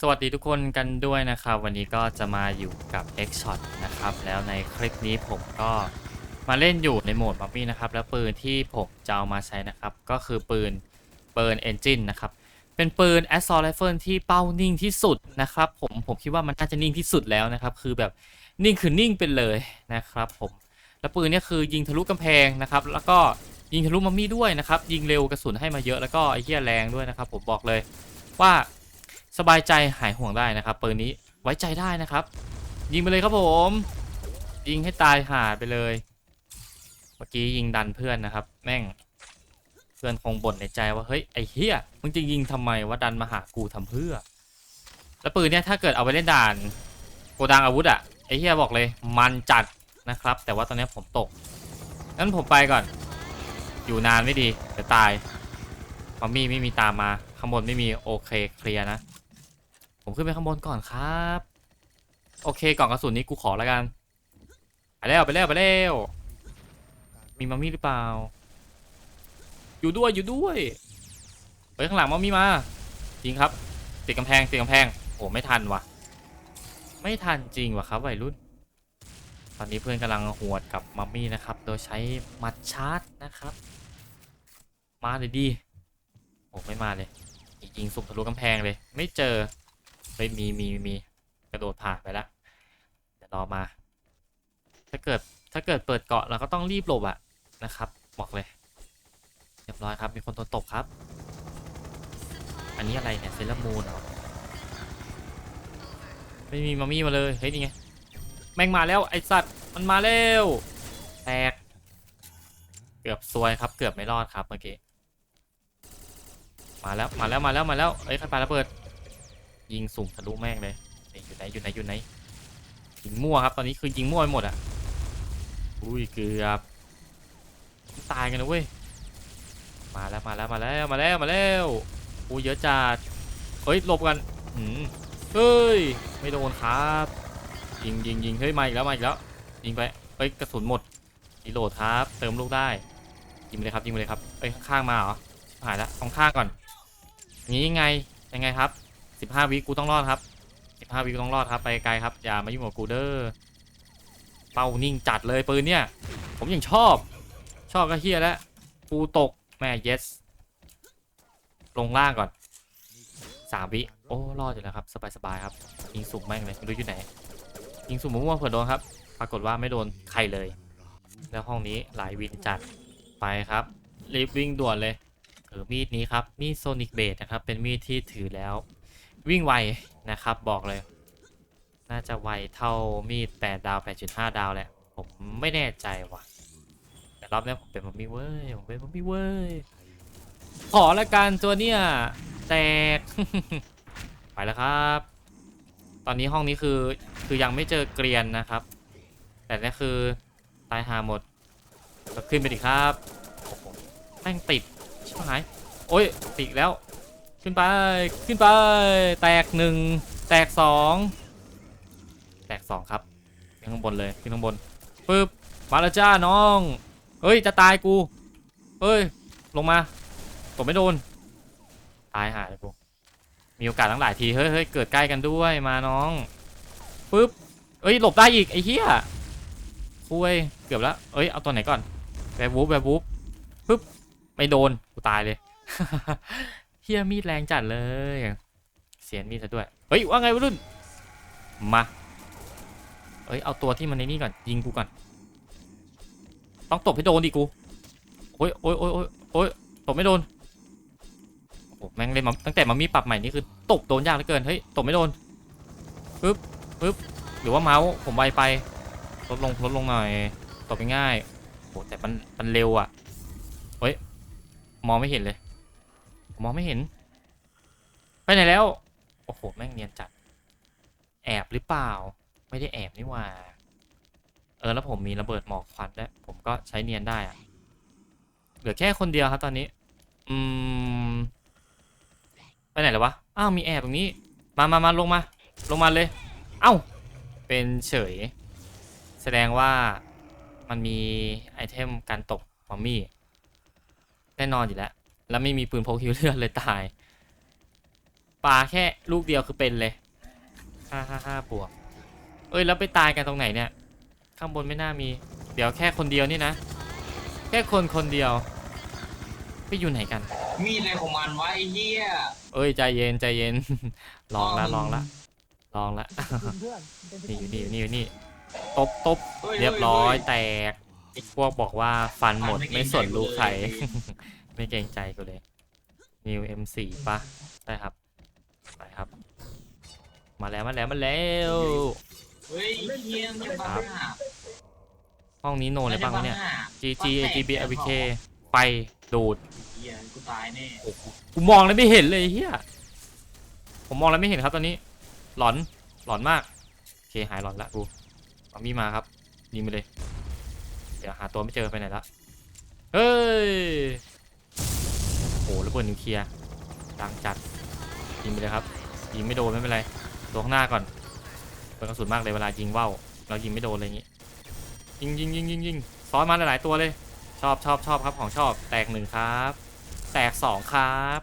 สวัสดีทุกคนกันด้วยนะครับ วันนี้ก็จะมาอยู่กับ X Shot นะครับ แล้วในคลิปนี้ผมก็มาเล่นอยู่ในโหมดมัมมี่นะครับ แล้วปืนที่ผมจะเอามาใช้นะครับ ก็คือปืนเปิร์นเอนจินนะครับ เป็นปืน Assault Rifle ที่เป้านิ่งที่สุดนะครับ ผมผมคิดว่ามันน่าจะนิ่งที่สุดแล้วนะครับ คือแบบนิ่งคือนิ่งเป็นเลยนะครับผมแล้วปืนเนี่ยคือยิงทะลุกำแพงนะครับ แล้วก็ยิงทะลุมัมมี่ด้วยนะครับ ยิงเร็วกระสุนให้มาเยอะแล้วก็ไอ้เหี้ยแรงด้วยนะครับ ผมบอกเลยว่า สบายใจหายห่วงได้นะครับปืนนี้ไว้ใจได้นะครับ ยิงไปเลยครับผม ยิงให้ตายหาไปเลย เมื่อกี้ยิงดันเพื่อนนะครับ แม่ง เพื่อนคงบ่นในใจว่าเฮ้ยไอ้เฮียมึงจะยิงทำไมว่าดันมาหากูทำเพื่อ แล้วปืนเนี่ยถ้าเกิดเอาไปเล่นด่านโกดังอาวุธอะไอ้เฮียบอกเลยมันจัดนะครับ แต่ว่าตอนนี้ผมตกงั้นผมไปก่อน อยู่นานไม่ดีเดี๋ยวตายพอมี่ไม่มีตามมาข้างบนไม่มีโอเคเคลียร์นะ ผมขึ้นไปข้างบนก่อนครับ โอเคกล่องกระสุนนี้กูขอแล้วกัน ไปแล้วไปแล้วไปแล้วมีมัมมี่หรือเปล่า อยู่ด้วยอยู่ด้วยเฮ้ยข้างหลังมัมมี่มา จริงครับ ติดกำแพงติดกำแพงโอ้ไม่ทันวะไม่ทันจริงวะครับวัยรุ่น ตอนนี้เพื่อนกำลังหวดกับมัมมี่นะครับ โดยใช้มัดชาร์จนะครับ มาเลยดีโอ้ไม่มาเลยยิงสุ่มทะลุกำแพงเลย ไม่เจอ เฮ้ยมีมีมีกระโดดผ่านไปแล้วเดี๋ยวรอมา ถ้าเกิดถ้าเกิดเปิดเกาะเราก็ต้องรีบหลบอะนะครับบอกเลยเรียบร้อยครับมีคนโดนตบครับ อันนี้อะไรเนี่ยเซเลอร์มูนเหรอไม่มีมามี่มาเลยเฮ้ยนี่ไงแม่งมาแล้วไอสัตว์มันมาแล้วแตกเกือบซวยครับเกือบไม่รอดครับเมื่อกี้มาแล้วมาแล้วมาแล้วมาแล้วเอ้ยขันปาระเบิด ยิงสุ่มทะลุแม่งเลยอยู่ไหนอยู่ไหนอยู่ไหนยิงมั่วครับตอนนี้คือยิงมั่วไปหมดอะอุ้ยเกือบตายกันนะเว้ยมาแล้วมาแล้วมาแล้วมาแล้วมาแล้วอู้เยอะจัดเฮ้ยหลบกันหืมเฮ้ยไม่โดนครับยิงยิงยิงเฮ้ยมาอีกแล้วมาอีกแล้วยิงไปเฮ้ยกระสุนหมดรีโหลดครับ เติมลูกได้ยิงไปเลยครับยิงไปเลยครับเอ้ยข้างๆมาเหรอหายแล้วตรงข้างก่อนนี้ยังไงยังไงครับ 15วิกูต้องรอดครับ15วิกูต้องรอดครับไปไกลครับอย่ามายุ่งกับกูเด้อเป้านิ่งจัดเลยปืนเนี่ย ผมยังชอบ ชอบก็เฮียแล้วกูตกแม่ yes ลงล่างก่อน3วิโอ้รอดอยู่แล้วครับสบายๆครับยิงสุ่มแม่งเลยไม่รู้อยู่ไหนยิงสุ่มมั่วเผื่อโดนครับ ปรากฏว่าไม่โดนใครเลย แล้วห้องนี้หลายวินจัดไปครับรีบวิ่งด่วนเลยเออมีดนี้ครับมีดโซนิกเบดนะครับเป็นมีดที่ถือแล้ว วิ่งไวนะครับบอกเลย น่าจะไวเท่ามีด 8 ดาว 8.5 ดาวแหละ ผมไม่แน่ใจว่ะ แต่รอบนี้ผมเป็นมัมมี่เว้ย ผมเป็นมัมมี่เว้ย ขอละกันตัวเนี้ยแตก ไปแล้วครับ ตอนนี้ห้องนี้คือคือยังไม่เจอเกรียนนะครับ แต่นี่คือตายหาหมดก็ขึ้นไปดิครับโอ้โหแม่งติดชิบหาย โอ้ยติดแล้ว ขึ้นไป ขึ้นไป แตกหนึ่ง แตกสอง แตกสองครับ ขึ้นข้างบนเลย ขึ้นข้างบนปึ๊บ มาแล้วจ้าน้อง เฮ้ย จะตายกู เฮ้ย ลงมาผมไม่โดน ตายหาเลยกู มีโอกาสทั้งหลายที เฮ้ยเฮ้ยเกิดใกล้กันด้วยมาน้องปึ๊บเอ้ย หลบได้อีกไอ้เหี้ยคุยเกือบแล้ว เอ้ย เอาตัวไหนก่อน แวร์วูฟแวร์วูฟปึ๊บ ไม่โดน กูตายเลย เฮียมีดแรงจัดเลย เสียนมีดซะด้วย เฮ้ยว่าไงวะรุ่น มาเอ้ยเอาตัวที่มันในนี่ก่อนยิงกูก่อน ต้องตบให้โดนดิกู โอ้ยโอ้ยโอ้ยโอ้ยโอ้ยตบไม่โดน โอ้โหแม่งเลยมาตั้งแต่มามีปรับใหม่นี่คือตบโดนยากเหลือเกิน เฮ้ยตบไม่โดนปึ๊บปึ๊บหรือว่าเมาส์ผมไวไป ลดลงลดลงหน่อย ตบง่ายโอ้แต่มันมันเร็วอะ เฮ้ยมองไม่เห็นเลย มมองไม่เห็น ไปไหนแล้ว โอ้โห แม่งเนียนจัด แอบหรือเปล่า ไม่ได้แอบนี่ว่า เออ แล้วผมมีระเบิดหมอกควันด้วยผมก็ใช้เนียนได้อะเหลือแค่คนเดียวครับตอนนี้ อืม ไปไหนแล้ววะ อ้าว มีแอบตรงนี้ มามามาลงมา ลงมาเลย เอ้า เป็นเฉย แสดงว่ามันมีไอเทมการตกมอมมี่ แน่นอนอยู่แล้ว แล้วไม่มีปืนพกฮิวเลือดเลยตายไปปาแค่ลูกเดียวคือเป็นเลยห้าห้าห้าบวก เอ้ยแล้วไปตายกันตรงไหนเนี่ย ข้างบนไม่น่ามี เดี๋ยวแค่คนเดียวนี่นะ แค่คนคนเดียว ไปอยู่ไหนกัน มีดอะไรของมันวะไอ้เหี้ยเอ้ยใจเย็นใจเย็น ลองละลองละลองละเพื่อนเป็นนี่อยู่นี่อยู่นี่อยู่นี่ตบตบฮ้เรียบร้อยฮ้แตกพวกบอกว่าฟันหมดไม่สนลูกใคร ไม่เกรงใจกูเลย New M4 ปะใช่ครับ ไปครับ มาแล้วมาแล้วมาแล้ว เฮ้ยไอ้เหี้ยมันจะบ้าห้องนี้โนนเลยปังวะเนี่ยมัจะบ้า GG AGB LPK ไปดูดเหี้ยกูตายแน่กูมองแล้วไม่เห็นเลยเฮียผมมองแล้วไม่เห็นครับตอนนี้ หลอนหลอนมากโอเคหายหลอนละกูเอามีดมาครับยิงไปเลย เดี๋ยวหาตัวไม่เจอไปไหนละ เฮ้ย โอ้โหระเบิดนิวเคลียร์ดังจัดยิงไปเลยครับยิงไม่โดนไม่เป็นไรตัวข้างหน้าก่อนเปิดกระสุนมากเลยเวลายิงว่าวเรายิงไม่โดนอะไรอย่างงี้ยิงยิงยิงยิงยิงซ้อนมาหลายๆตัวเลย ชอบชอบชอบครับของชอบแตกหนึ่งครับ แตกสองครับ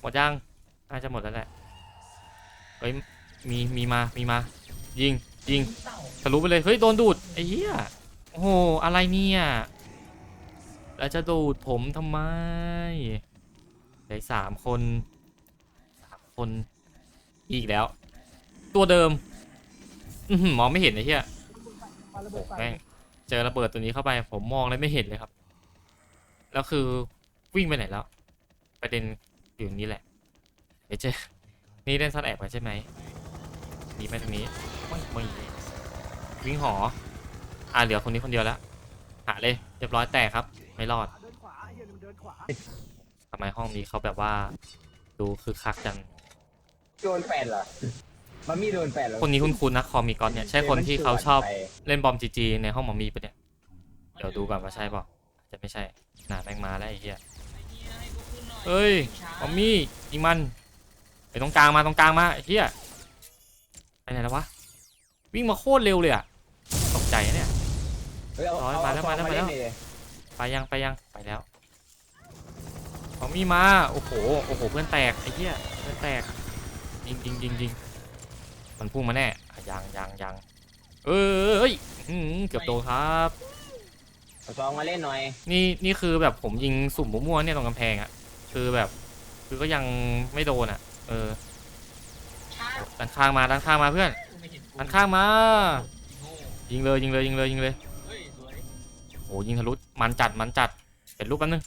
หมดยังน่าจะหมดแล้วแหละเฮ้ยมีมีมามีมา ยิงยิงทะลุไปเลยเฮ้ยโดนดูดไอ้เหี้ยโอ้โหอะไรเนี่ย แล้วจะดูดผมทำไมเหลือสามคนสามคน อีกแล้ว ตัวเดิมอมองไม่เห็นไอ้เหี้ยโอ้แม่งเจอระเบิดตัวนี้เข้าไป ผมมองเลยไม่เห็นเลยครับ แล้วคือวิ่งไปไหนแล้ว ประเด็นอยู่นี้แหละ เดี๋ยวเจอนี่เล่นซ่อนแอบกันใช่ไหมมีไหมตรงนี้ไม่ไม่วิ่งหอ อ่าเหลือคนนี้คนเดียวแล้วหาเลย เรียบร้อยแตกครับ ไม่รอดเดินขวาไอ้เหี้ยมันเดินขวาทำไมห้องนี้เขาแบบว่า ดูคือคักจัง โดนแปดเหรอมันมีโดนแปดเหรอคนนี้คุณคุณนะคอมีกอนเนี่ยใช่คนที่เขาชอบเล่นบอมจีจีในห้องหมอมีปะเนี่ย เดี๋ยวดูก่อนว่าใช่เปล่าจะไม่ใช่หนาแม่งมาแล้วไอ้เหี้ยเอ้ยบอมมี่ยิงมันไปตรงกลางมาตรงกลางมาไอ้เหี้ยไปไหนแล้ววะวิ่งมาโคตรเร็วเลยอะตกใจนะเนี่ยเฮ้ยเอร้อยเอมาแล้วเอมาแล้วมาแล้วเนดิ ไปยังไปยังไปแล้วบอมมี่มา โอ้โห โอ้โห เพื่อนแตกไอ้เหี้ย เพื่อนแตกยิงยิงยิงยิงมันพุ่งมาแน่อะยังยังยังเอ้ยเอ้ยอื้อหือเกือบโดนครับเอาซองมาเล่นหน่อย นี่นี่คือแบบผมยิงสุ่มมั่วๆเนี่ยตรงกำแพงอะคือแบบ คือก็ยังไม่โดนอะเออช้าด้านข้างมาด้านข้างมาเพื่อนกูไม่เห็นกูด้านข้างมาโง่ยิงเลยยิงเลยยิงเลยยิงเลยเฮ้ยสวย โอ้ยิงทะลุมันจัดมันจัดเป็นรูปแป๊บนึง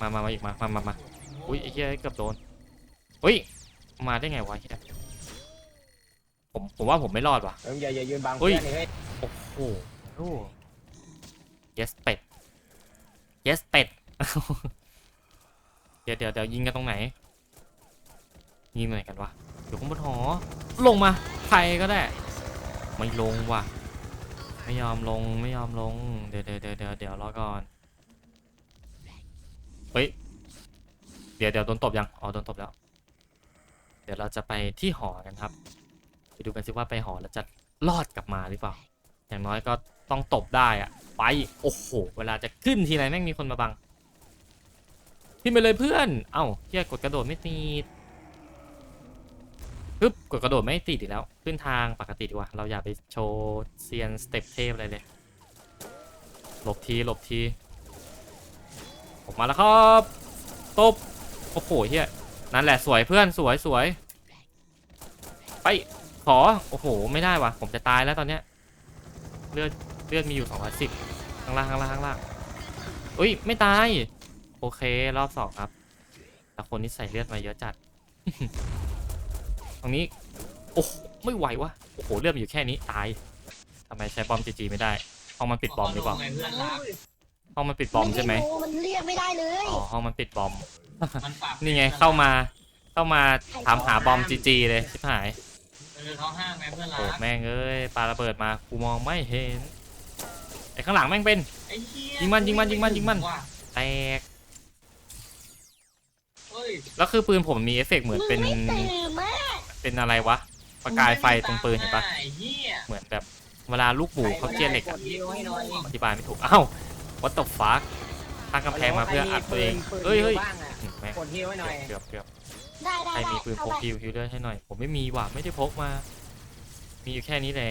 มามามาอีกมามามามาอุ้ยไอ้เหี้ยเกือบโดนอุ้ยมาได้ไงวะเหี้ยผมผมว่าผมไม่รอดว่ะ เอ้ยอย่าอย่ายืนบังเฮ้เพื่ยอนนี่เฮ้ยโอ้โหโอ้ yes เป็ด yes เป็ด เดี๋ยวเดี๋ยวเดี๋ยวยิงกันตรงไหน ยิงตรงไหนกันวะเดี๋ยวข้างบนหอ ลงมา ใครก็ได้ ไม่ลงว่ะ ไม่ยอมลงไม่ยอมลง เดี๋ยวเดี๋ยวเดี๋ยวเดี๋ยวเดี๋ยวรอก่อนเฮ้ยเดี๋ยวเดี๋ยวโดนตบยังอ๋อโดนตบแล้ว เดี๋ยวเราจะไปที่หอกันครับ ไปดูกันสิว่าไปหอแล้วจะรอดกลับมาหรือเปล่า อย่างน้อยก็ต้องตบได้อะไปโอ้โหเวลาจะขึ้นทีไรแม่งมีคนมาบังขึ้นไปเลยเพื่อน เอ้าเฮียกดกระโดดไม่ติด ปึ๊บกดกระโดดไม่ติดอีกแล้ว ขึ้นทางปกติดีกว่า เราอย่าไปโชว์เซียนสเต็ปเทพอะไรเลย หลบทีหลบที ออกมาแล้วครับตบโอ้โหเฮียนั่นแหละสวยเพื่อนสวยสวยไปขอโอ้โห ไม่ได้วะผมจะตายแล้วตอนเนี้ยเลือดเลือดมีอยู่210ข้างล่างข้างล่างข้างล่างอุ้ยไม่ตาย โอเครอบสองครับแต่คนนี้ใส่เลือดมาเยอะจัด ตรงนี้ โอ้โหไม่ไหววะโอ้โหเลือดมีอยู่แค่นี้ตายทำไมใช้บอมจีจีไม่ได้ห้องมันปิดบอมหรือเปล่าไงเพื่อนรักห้องมันปิดบอมใช่ไหมมันเรียกไม่ได้เลยอ๋อห้องมันปิดบอมมันปรับนี่ไงเข้ามาเข้ามาถามหาบอมจีจีเลยชิบหายเออเขาห้ามไงเพื่อนรัโอ้กแม่งเอ้ยปาระเบิดมากูมองไม่เห็นไอ้ข้างหลังแม่งเป็นไอ้เหี้ยิงมันยิงมันยิงมันยิงมันว่ะแตกเฮ้ยแล้วคือปืนผมมีเอฟเฟกต์เหมือนเป็น เป็นอะไรวะ ประกายไฟตรงปืนเห็นปะไอ้เหี้ยเหมือนแบบเวลาลูกหมูเขาเจียนเหล็กกอะดฮิวให้หน่อยอธิบายไม่ถูกอ้าว what the fuck ตั้งกำแพงมาเพื่ออัดตัวเองเฮ้ยเฮ้ยบ้างอะอืมแม่งกดฮิวให้หน่อยเกือบเกือบได้ได้ใครได้มีปืนพเข้ากไปฮิวฮิวเลือดให้หน่อย ผมไม่มีว่ะไม่ได้พกมา มีอยู่แค่นี้แหละ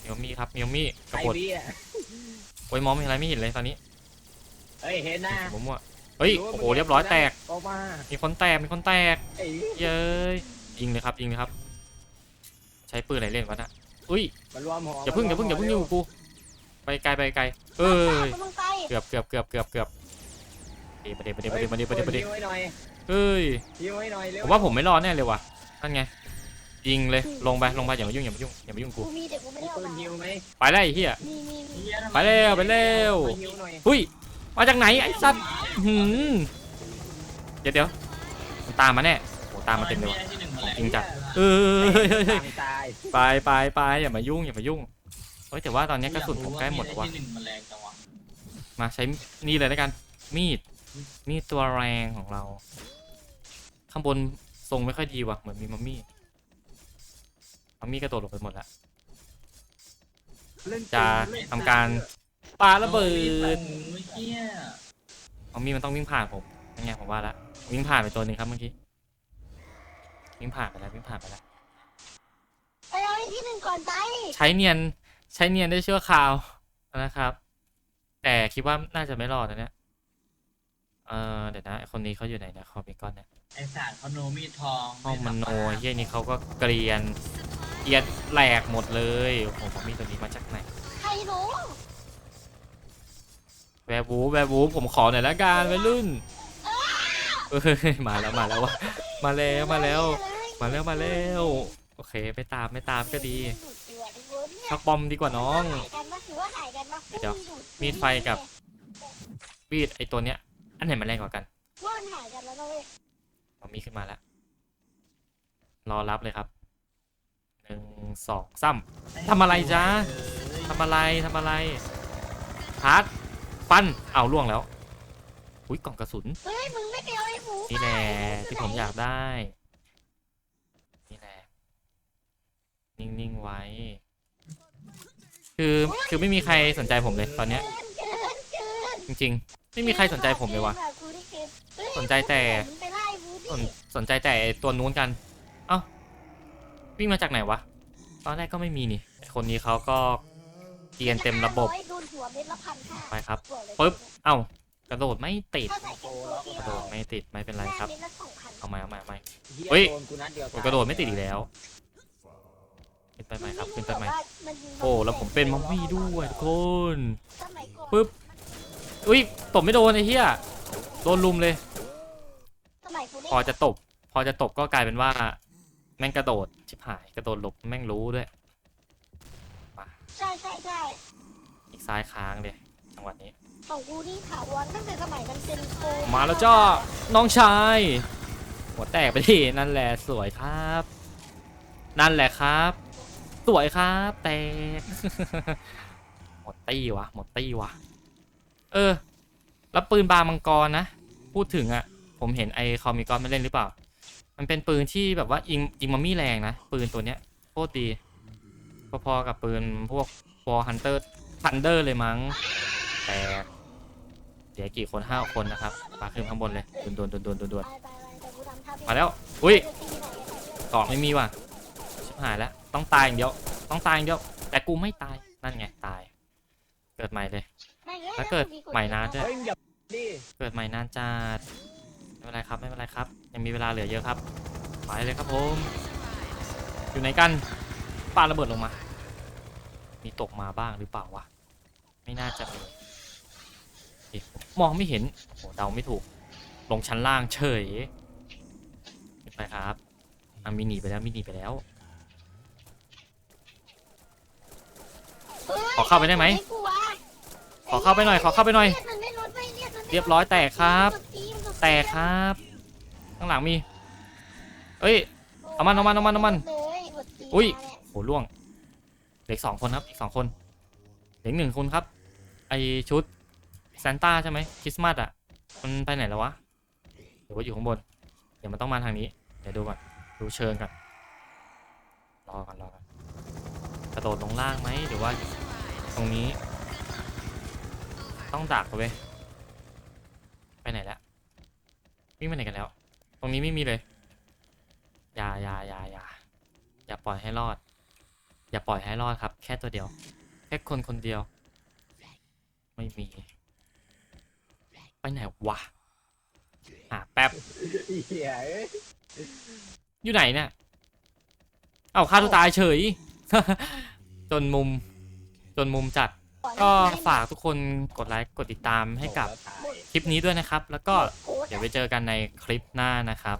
เมียวมี่ครับเมียวมี่กระไอ้บดพี่อะโอ้ยมองไม่เห็นอะไรไม่เห็นเลยตอนนี้เฮ้ยเห็นนะผมมั่วเฮ้ยโอ้โหเรียบร้อยแตกออกมามีคนแตกมีคนแตกไอ้เย้ย ยิงเลยครับยิงเลยครับ ใช้ปืนอะไรเล่นวะน่ะอุ้ยมันรวมหัวอย่าพึ่งอย่าพึ่งอย่าพึ่งยิงกู ไปไกลไปไกลเอ้ยมึงไปเกือบเกือบเกือบเกือบเกือบเดี๋ยวประเดี๋ยวประเดี๋ยวประเดี๋ยวประเดี๋ยวประเดี๋ยวประเดี๋ยวฮิวให้หน่อยเฮ้ยฮิวให้หน่อยเร็วผมว่าผมไม่รอดแน่เลยว่ะนั่นไงยิงเลยลงไปลงไปอย่ามายุ่งอย่ามายุ่งอย่ามายุ่งกูกูมีแต่กูไม่ได้เอาปืนมาฮิวไหมไปแล้วไอ้เหี้ยมีมีมีเหี้ยทำมไปเร็วไปเร็วปืนฮิวหน่อยหุ้ยมาจากไหนไอ้สัตว์หืมเดี๋ยวเดี๋ยวมันตามมาแน่โหตามมาเต็มเลยว่ะ ที่หนึ่งจริงจัดเออเฮ้ยเฮ้ยเฮ้ยตามตายไปไปไปอย่ามายุ่งอย่ามายุ่งเฮ้ยแต่ว่าตอนนี้กระสุนผมใกล้หมดแล้วว่ะมาใช้นี่เลยแล้วกัน มีดมีดตัวแรงของเรา ข้างบนทรงไม่ค่อยดีว่ะเหมือนมีมัมมี่มัมมี่กระโดดลงไปหมดแล้วจะทำการปาระเบิดมัมมี่มันต้องวิ่งผ่านผมยังไงผมว่าละวิ่งผ่านไปตัวหนึ่งครับเมื่อกี้ วิ่งผ่านไปแล้ววิ่งผ่านไปแล้ว ไปเอาไอ้ที่หนึ่งก่อนไปใช้เนียนใช้เนียนได้ชั่วคราวนะครับ แต่คิดว่าน่าจะไม่รอดนะเนี่ยเออเดี๋ยวนะไอ้คนนี้เขาอยู่ไหนนะคอมิกอนเนี่ยไอ้สารเขาโนมีดทองห้องมันโนเฮียนี่เขาก็เกรียนเกรียนแหลกหมดเลยโอ้โหผมมีตัวนี้มาจากไหนใครรู้แวร์บูฟแวร์บูฟผมขอหน่อยละกันวัยรุ่น เอ้ยมาแล้วมาแล้ววะมาแล้วมาแล้ว มาแล้วมาแล้ว โอเคไม่ตามไม่ตามก็ดีชักบอมดีกว่าน้องเดี๋ยวมีดไฟกับวีดไอตัวเนี้ย อันไหนมันแรงกว่ากันว่ามันหายกันแล้วเว้ยมีขึ้นมาแล้ว รอรับเลยครับหนึ่งสองสามทำอะไรจ๊ะทำอะไรทำอะไรพาร์ทฟันเอาล่วงแล้ว อุ้ยกล่องกระสุน เฮ้ยมึงไม่ไปเอาไอ้หมูนี่แหละที่ผมอยากได้ นี่แหละ นิ่งๆไว้ คือคือไม่มีใครสนใจผมเลยตอนเนี้ย เกินเกินจริงๆ ไม่มีใครสนใจผมเลยว่ะกูได้เกมเฮ้ยสนใจแต่ มึงไปไล่บูสนดิสนใจแต่ไอ้ตัวนู้นกัน เอ้า วิ่งมาจากไหนวะ ตอนแรกก็ไม่มีนี่ไอ้คนนี้เขาก็เกียนเต็มระบบ โดนหัวเม็ดละพันห้าไปครับบอกเลยปึ๊บ เอ้า กระโดดไม่ติดถ้าใส่แค่ตัวเดียวกระโดดไม่ติดไม่เป็นไรครับแม่เม็ดละสองพันเอาใหม่เอาใหม่เอาใหม่หี้เฮ้ยโดนกูนัดเดียวโอ้กระโดดไม่ติดอีกแล้วขึ้นไปใหม่ครับขึ้นไปใหม่มันยิงโอ้แล้วผมเป็นมัมมี่ด้วยทุกคนสมัยก่อนปึ๊บอุ้ยตบไม่โดนไอ้เหี้ยโดนลุมเลยสมัยกูเล่นพอจะตบ พอจะตบก็กลายเป็นว่า แม่งกระโดดชิบหายกระโดดหลบแม่งรู้ด้วยใช่ใช่ใช่อีกซ้ายค้างเลยจังหวะนี้ ของกูนี่ถาวรตั้งแต่สมัยมันเป็นโคมาแล้วจ้าน้องชาย หัวแตกไปดินั่นแหละสวยครับ นั่นแหละครับ สวยครับแตก หมดตี้วะหมดตี้วะเออ แล้วปืนบามังกรนะ พูดถึงอะผมเห็นไอคอมิกอนมาเล่นหรือเปล่า มันเป็นปืนที่แบบว่ายิงยิงมามี่แรงนะ ปืนตัวเนี้ยโคตรดี พอๆกับปืนพวกวอฮันเตอร์ทันเดอร์เลยมั้ง แต่เดี๋ยวกี่คนห้าคนนะครับปาขึ้นข้างบนเลยดวนดวนดวนดวนดวนไปไปไปแต่กูทำท่ามาแล้วอุ้ยจะตีไหนเกาะไม่มีว่ะชิบหายแล้วต้องตายอย่างเดียวต้องตายอย่างเดียวแต่กูไม่ตายนั่นไงตาย เกิดใหม่เลยไม่งั้นแล้วเกิดใหม่นานด้วยเฮ้ยมึงอย่าดิเกิดใหม่นานจัดไม่เป็นไรครับไม่เป็นไรครับ ยังมีเวลาเหลือเยอะครับไปเลยครับผมอยู่ไหนกันปาระเบิดลงมา มีตกมาบ้างหรือเปล่าวะไม่น่าจะมีเอ๊ะ มองไม่เห็นโหเดาไม่ถูก ลงชั้นล่างเฉยขึ้นไปครับอะมีหนีไปแล้วมีหนีไปแล้วขอเข้าไปได้ไหมอ้กูวะขอเข้าไปหน่อย ขอเข้าไปหน่อยเลือดมันไม่ลดไม่เลือดมันไม่ลดเรียบร้อยแตกครับกดตีมันกดแตกครับ ข้างหลังมี เอ้ยเอามันเอามันเอามันเอามันเลยกดตีอุ้ยมาเนี่ยโหล่วงเหลืออกสองคนครับอีกสองคนเหลืออกหนึ่งคนครับ ไอชุด ซานต้าใช่ไหมคริสต์มาสอะ มันไปไหนแล้ววะหรือว่าอยู่ข้างบน เดี๋ยวมันต้องมาทางนี้ เดี๋ยวดูก่อน ดูเชิงก่อนรอก่อนรอก่อนกระโดดลงล่างไหมหรือว่าตรงนี้ ต้องดักเว้ยไปไหนแล้ววิ่งไปไหนกันแล้ว ตรงนี้ไม่มีเลย อย่าอย่าอย่าอย่าอย่าปล่อยให้รอด อย่าปล่อยให้รอดครับ แค่ตัวเดียว แค่คนคนเดียว ไม่มี ไปไหนวะหาแป๊บเหี้ยเอ้ยอยู่ไหนเนี่ยเอาฆ่าตัวตายเฉย จนมุม จนมุมจัด ก็ฝากทุกคนกดไลค์กดติดตามให้กับแล้วตายคลิปนี้ด้วยนะครับ แล้วก็โค้ดเดี๋ยวไปเจอกันในคลิปหน้านะครับ